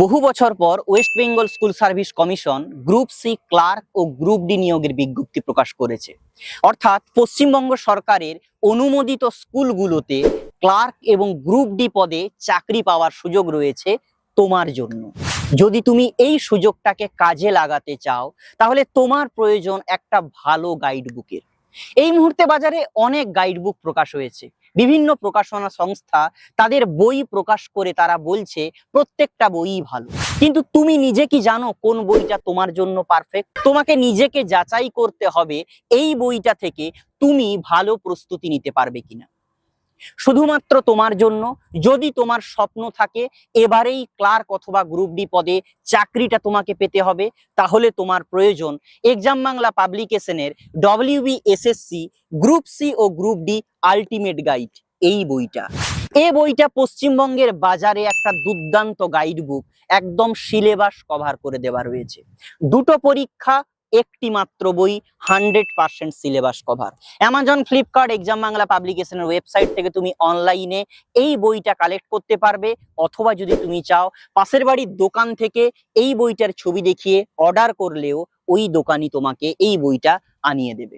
বহু বছর পর West Bengal school service commission group C clerk ও গ্রুপ ডি নিয়োগের বিজ্ঞপ্তি প্রকাশ করেছে। অর্থাৎ পশ্চিমবঙ্গ সরকারের অনুমোদিত স্কুলগুলোতে ক্লার্ক এবং গ্রুপ ডি পদে চাকরি পাওয়ার সুযোগ রয়েছে তোমার জন্য। যদি তুমি এই সুযোগটাকে কাজে লাগাতে চাও, তাহলে তোমার প্রয়োজন একটা ভালো গাইড বুকের এই মুহূর্তে বাজারে অনেক গাইড বুক প্রকাশ হয়েছে। বিভিন্ন প্রকাশনা সংস্থা তাদের বই প্রকাশ করে তারা বলছে, প্রত্যেকটা বইই ভালো। কিন্তু তুমি নিজে কি জানো কোন বইটা তোমার জন্য পারফেক্ট তোমাকে নিজেকে যাচাই করতে হবে এই বইটা থেকে তুমি ভালো প্রস্তুতি নিতে পারবে কিনা। শুধুমাত্র তোমার জন্য। যদি তোমার স্বপ্ন থাকে, এবারেই ক্লার্ক অথবা গ্রুপ ডি পদে চাকরিটা তোমাকে পেতে হবে, তাহলে তোমার প্রয়োজন এক্সাম বাংলা পাবলিকেশনের ডব্লিউবি এসএসসি গ্রুপ সি ও গ্রুপ ডি আলটিমেট গাইড, এই বইটা। এ বইটা পশ্চিমবঙ্গের বাজারে একটা দুর্দান্ত গাইড বুক একদম সিলেবাস কভার করে দেওয়া রয়েছে। দুটো পরীক্ষা একটি মাত্র বই hundred percent syllabus cover Amazon Flipkart exam Bangla পাবলিকেশনের website থেকে তুমি অনলাইনে এই বইটা কালেক্ট করতে পারবে, অথবা যদি তুমি চাও পাশের বাড়ির দোকান থেকে এই বইটার ছবি দেখিয়ে অর্ডার করলেও ওই দোকানই তোমাকে এই বইটা আনিয়ে দেবে।